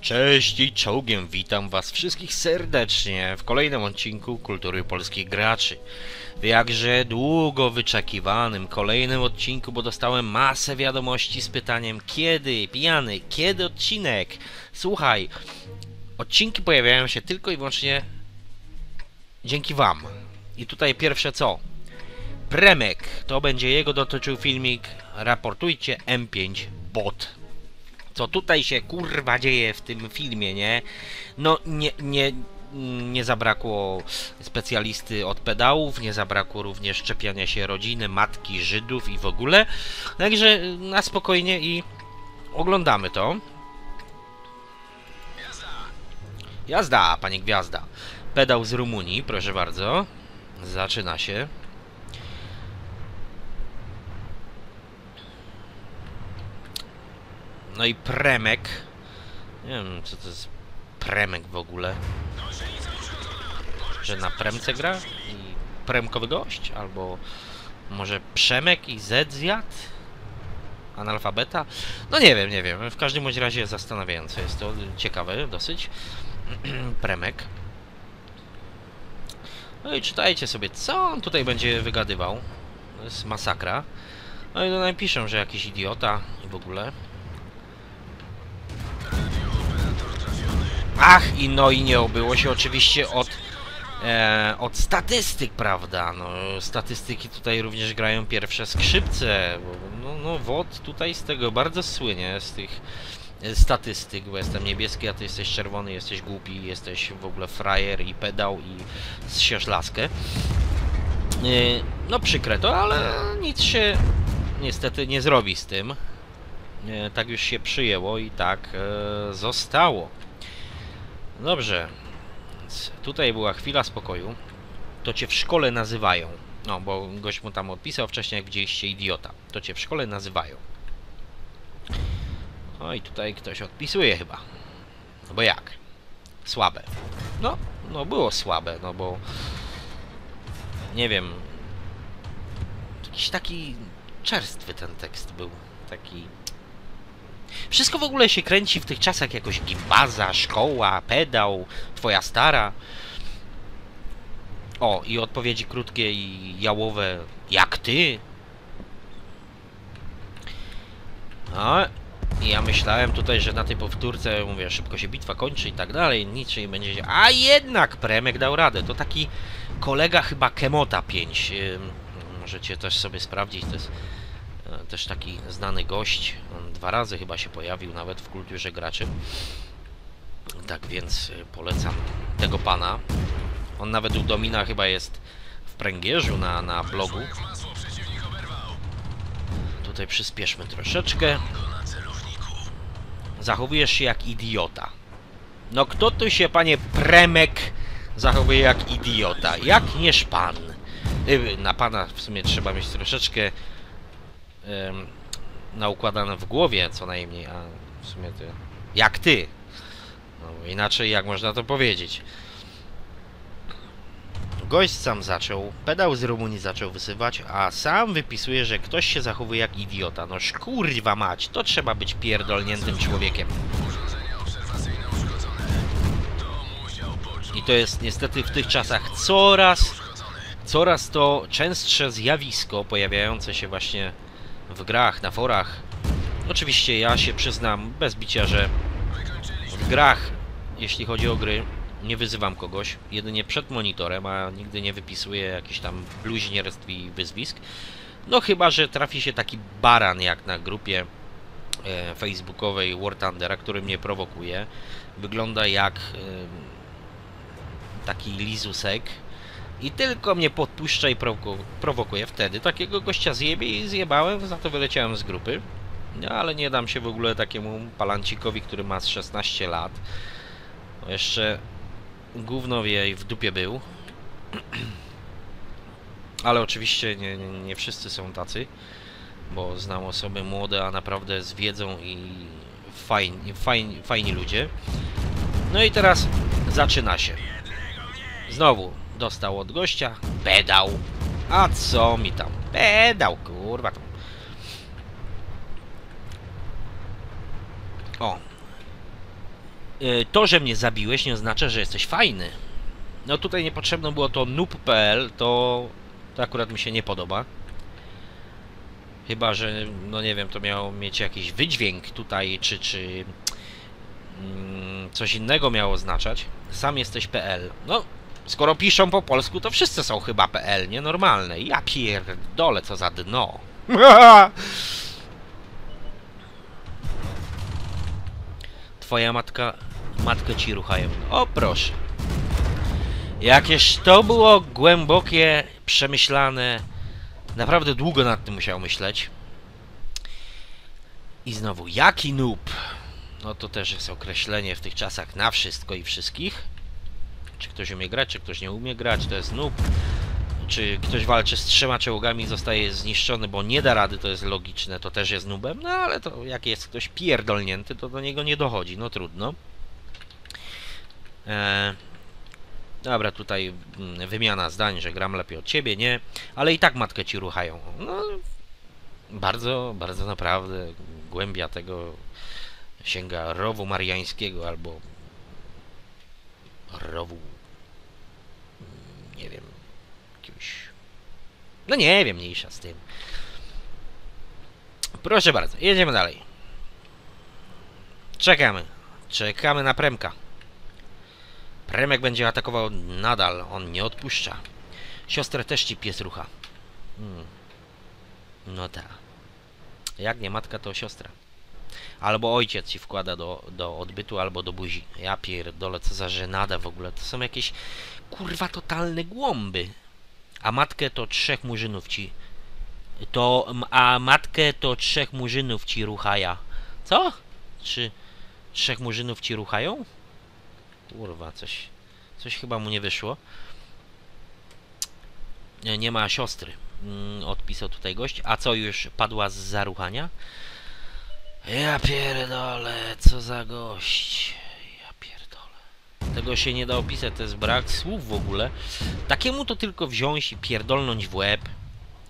Cześć i czołgiem, witam was wszystkich serdecznie w kolejnym odcinku Kultury Polskich Graczy. W jakże długo wyczekiwanym kolejnym odcinku, bo dostałem masę wiadomości z pytaniem kiedy, pijany, kiedy odcinek? Słuchaj, odcinki pojawiają się tylko i wyłącznie dzięki wam. I tutaj pierwsze co? Premek, to będzie jego dotyczył filmik, raportujcie M5 bot co tutaj się kurwa dzieje w tym filmie, nie? No nie, nie, nie zabrakło specjalisty od pedałów, nie zabrakło również szczepiania się rodziny, matki, Żydów i w ogóle. Także na spokojnie i oglądamy to. Jazda, panie gwiazda. Pedał z Rumunii, proszę bardzo. Zaczyna się. No i Premek. Nie wiem, co to jest Premek w ogóle. Że na Premce gra? I Premkowy gość? Albo może Przemek i Z zjadł? Analfabeta? No nie wiem, nie wiem. W każdym bądź razie zastanawiające jest to. Ciekawe dosyć. Premek. No i czytajcie sobie, co on tutaj będzie wygadywał. To jest masakra. No i tutaj piszą, że jakiś idiota i w ogóle. Ach, i no i nie obyło się oczywiście od, e, od statystyk, prawda? No, statystyki tutaj również grają pierwsze skrzypce. No, no, WOD tutaj z tego bardzo słynie, z tych e, statystyk, bo jestem niebieski, a ty jesteś czerwony, jesteś głupi, jesteś w ogóle frajer i pedał i zsiesz laskę. E, no przykre to, ale nic się niestety nie zrobi z tym. E, tak już się przyjęło i tak zostało. Dobrze. Więc tutaj była chwila spokoju. To cię w szkole nazywają. No, bo gość mu tam odpisał wcześniej, jak widzieliście, idiota. To cię w szkole nazywają. No i tutaj ktoś odpisuje chyba. No bo jak? Słabe. No, no było słabe, no bo... Nie wiem... Jakiś taki czerstwy ten tekst był. Taki wszystko w ogóle się kręci w tych czasach jakoś gimbaza, szkoła, pedał, twoja stara. O, i odpowiedzi krótkie i jałowe, jak ty? No, i ja myślałem tutaj, że na tej powtórce, mówię, szybko się bitwa kończy i tak dalej, nic nie będzie się... A jednak Premek dał radę, to taki kolega chyba Kemota 5. Możecie też sobie sprawdzić, to jest też taki znany gość. On dwa razy chyba się pojawił nawet w kulturze graczy. Tak więc polecam tego pana. On nawet u Domina chyba jest w pręgierzu na, na blogu. Tutaj przyspieszmy troszeczkę. Zachowujesz się jak idiota. No kto tu się, panie Premek, zachowuje jak idiota? Jak nież pan? Na pana w sumie trzeba mieć troszeczkę naukładane w głowie co najmniej, a w sumie ty... Jak ty! No inaczej jak można to powiedzieć? Gość sam zaczął, pedał z Rumunii zaczął wysywać, a sam wypisuje, że ktoś się zachowuje jak idiota. No kurwa mać, to trzeba być pierdolniętym człowiekiem. I to jest niestety w tych czasach coraz, coraz to częstsze zjawisko pojawiające się właśnie w grach, na forach. Oczywiście ja się przyznam bez bicia, że w grach, jeśli chodzi o gry, nie wyzywam kogoś, jedynie przed monitorem, a nigdy nie wypisuję jakichś tam bluźnierstw i wyzwisk. No chyba, że trafi się taki baran jak na grupie e, facebookowej War Thundera, który mnie prowokuje. Wygląda jak e, taki lizusek, i tylko mnie podpuszcza i prowokuje wtedy. Takiego gościa zjebie i zjebałem, za to wyleciałem z grupy. No, ale nie dam się w ogóle takiemu palancikowi, który ma 16 lat. No, jeszcze gówno i w dupie był. ale oczywiście nie, nie, nie wszyscy są tacy, bo znam osoby młode, a naprawdę z wiedzą i fajni, fajni, fajni ludzie. No i teraz zaczyna się. Znowu, dostał od gościa pedał. A co mi tam? Pedał, kurwa. O. y, to, że mnie zabiłeś nie oznacza, że jesteś fajny. No tutaj niepotrzebne było to noob.pl, to, to akurat mi się nie podoba. Chyba, że, no nie wiem, to miało mieć jakiś wydźwięk tutaj, czy, czy mm, coś innego miało oznaczać. Sam jesteś PL. No, skoro piszą po polsku, to wszyscy są chyba PL, nienormalne. Ja pierdolę, co za dno. Twoja matka, matkę ci ruchają. O proszę. Jakież to było głębokie, przemyślane. Naprawdę długo nad tym musiał myśleć. I znowu, jaki noob? No to też jest określenie w tych czasach na wszystko i wszystkich. Czy ktoś umie grać, czy ktoś nie umie grać, to jest noob. Czy ktoś walczy z trzema czołgami i zostaje zniszczony, bo nie da rady, to jest logiczne, to też jest noobem. No ale to jak jest ktoś pierdolnięty, to do niego nie dochodzi, no trudno. Eee, dobra, tutaj mm, wymiana zdań, że gram lepiej od ciebie, nie? Ale i tak matkę ci ruchają. No, bardzo, bardzo naprawdę głębia tego sięga rowu mariańskiego albo rowu. Nie wiem jakiegoś no nie wiem, mniejsza z tym. Proszę bardzo, jedziemy dalej. Czekamy. Czekamy na Premka. Premek będzie atakował nadal, on nie odpuszcza. Siostrę też ci pies rucha. Hmm. no tak. Jak nie matka, to siostra Albo ojciec ci wkłada do, do odbytu, albo do buzi. Ja pierdolę, co za żenada w ogóle. To są jakieś, kurwa, totalne głąby. A matkę to trzech murzynów ci... To... A matkę to trzech murzynów ci ruchaja. Co? Czy... Trzech murzynów ci ruchają? Kurwa, coś... Coś chyba mu nie wyszło. Nie, nie ma siostry. Mm, odpisał tutaj gość. A co, już padła z zaruchania? Ja pierdolę, co za gość. Ja pierdolę. Tego się nie da opisać, to jest brak słów w ogóle. Takiemu to tylko wziąć i pierdolnąć w łeb,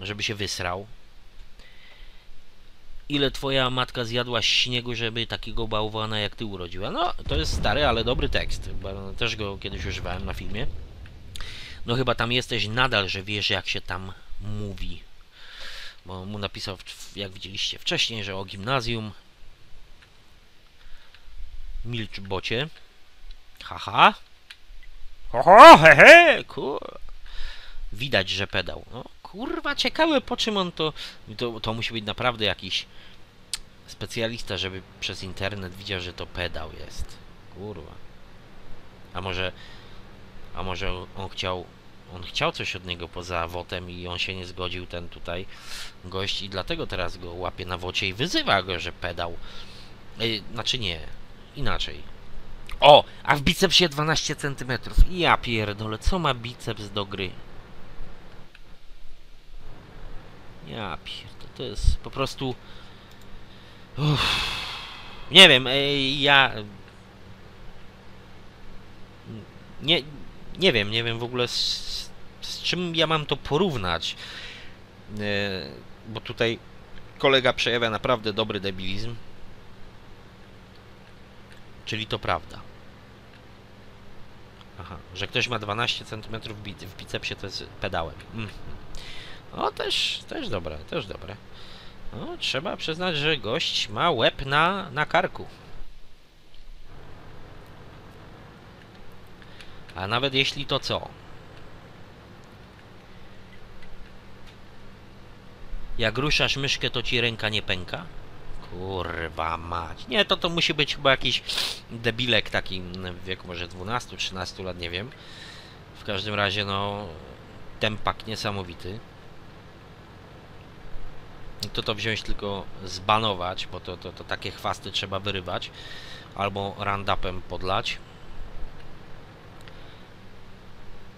żeby się wysrał. Ile twoja matka zjadła śniegu, żeby takiego bałwana jak ty urodziła? No, to jest stary, ale dobry tekst. Też go kiedyś używałem na filmie. No chyba tam jesteś nadal, że wiesz jak się tam mówi bo mu napisał, jak widzieliście wcześniej, że o gimnazjum. Milcz bocie. Haha. Oho, hehe, kur... Widać, że pedał. No, kurwa, ciekawe po czym on to... To, to musi być naprawdę jakiś specjalista, żeby przez internet widział, że to pedał jest. Kurwa. A może... A może on chciał on chciał coś od niego poza wotem i on się nie zgodził, ten tutaj gość i dlatego teraz go łapie na wocie i wyzywa go, że pedał. Yy, znaczy nie, inaczej. O, a w bicepsie 12 cm. Ja pierdolę, co ma biceps do gry? Ja pierdolę, to jest po prostu... Uff. Nie wiem, yy, ja... Nie, nie wiem, nie wiem w ogóle z, z czym ja mam to porównać. E, bo tutaj kolega przejawia naprawdę dobry debilizm. Czyli to prawda. Aha, że ktoś ma 12 cm w bicepsie, to jest pedałem. Mm. No też, też dobre, też dobre. No, trzeba przyznać, że gość ma łeb na, na karku. A nawet jeśli to co? Jak ruszasz myszkę, to ci ręka nie pęka? Kurwa mać. Nie, to to musi być chyba jakiś debilek taki w wieku może 12-13 lat, nie wiem. W każdym razie, no, tempak niesamowity. To to wziąć tylko zbanować, bo to, to, to takie chwasty trzeba wyrywać. Albo randapem podlać.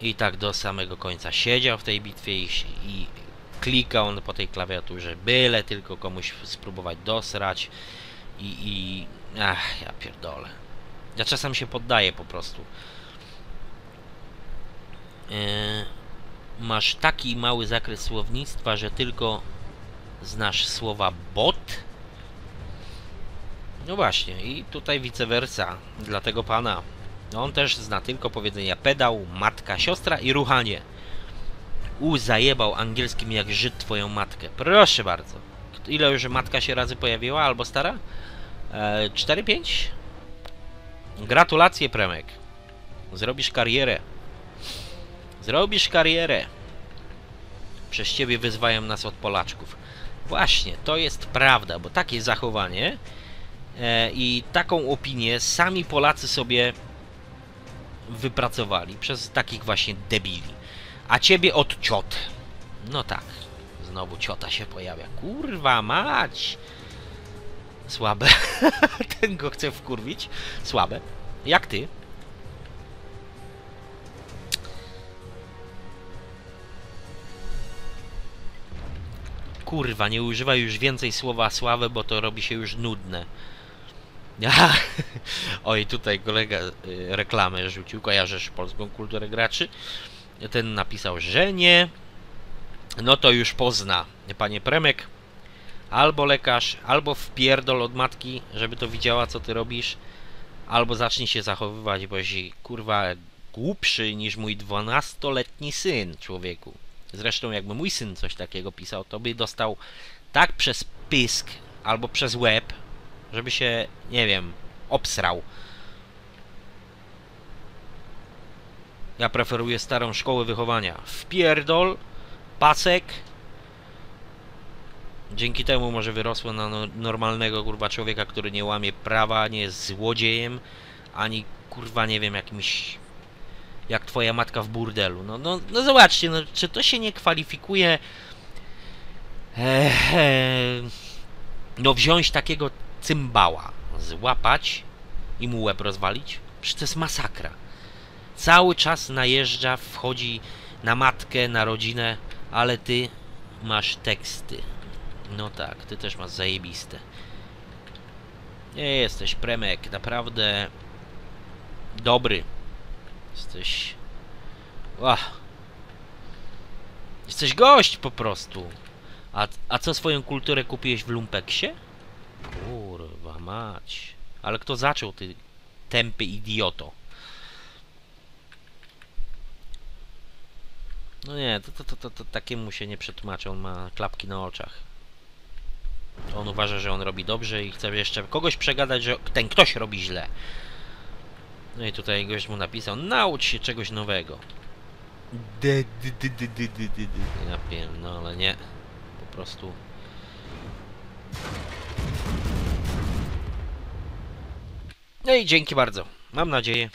I tak do samego końca siedział w tej bitwie i, i klikał on po tej klawiaturze, byle tylko komuś spróbować dosrać i, i... Ach, ja pierdolę. Ja czasem się poddaję po prostu. Yy, masz taki mały zakres słownictwa, że tylko znasz słowa bot? No właśnie, i tutaj vice versa dla tego pana. No on też zna tylko powiedzenia pedał, matka, siostra i ruchanie. U, zajebał angielskim jak Żyd twoją matkę. Proszę bardzo. Ile już matka się razy pojawiła, albo stara? E, 4-5? Gratulacje, Premek. Zrobisz karierę. Zrobisz karierę. Przez ciebie wyzwają nas od Polaczków. Właśnie, to jest prawda, bo takie zachowanie e, i taką opinię sami Polacy sobie wypracowali przez takich właśnie debili. A ciebie od ciot. No tak, znowu ciota się pojawia. Kurwa mać! Słabe. Ten go chce wkurwić. Słabe. Jak ty? Kurwa, nie używaj już więcej słowa sławę, bo to robi się już nudne. Oj, tutaj kolega y, reklamę rzucił. Kojarzysz polską kulturę graczy? Ten napisał, że nie. No to już pozna. Panie Premek, albo lekarz, albo wpierdol od matki, żeby to widziała, co ty robisz, albo zacznij się zachowywać, bo jesteś, kurwa, głupszy niż mój 12-letni syn, człowieku. Zresztą jakby mój syn coś takiego pisał, to by dostał tak przez pysk albo przez łeb, żeby się, nie wiem, obsrał. Ja preferuję starą szkołę wychowania. Wpierdol, pasek. Dzięki temu może wyrosło na no- normalnego kurwa człowieka, który nie łamie prawa, nie jest złodziejem, ani kurwa nie wiem jakimś jak twoja matka w burdelu. No, no, no zobaczcie, no, czy to się nie kwalifikuje Eee, no wziąć takiego cymbała, złapać i mu łeb rozwalić? Przecież to jest masakra. Cały czas najeżdża, wchodzi na matkę, na rodzinę, ale ty masz teksty. No tak, ty też masz zajebiste. Nie jesteś premek, naprawdę dobry. Jesteś... Ach. Jesteś gość po prostu. A, a co swoją kulturę kupiłeś w lumpeksie? Kurwa mać. Ale kto zaczął, ty tępy idioto? No nie, to, to, to, to, to takiemu się nie przetłumaczy, on ma klapki na oczach. On uważa, że on robi dobrze i chce jeszcze kogoś przegadać, że ten ktoś robi źle. No i tutaj gość mu napisał, naucz się czegoś nowego. Ja wiem, no ale nie. Po prostu... No i dzięki bardzo. Mam nadzieję,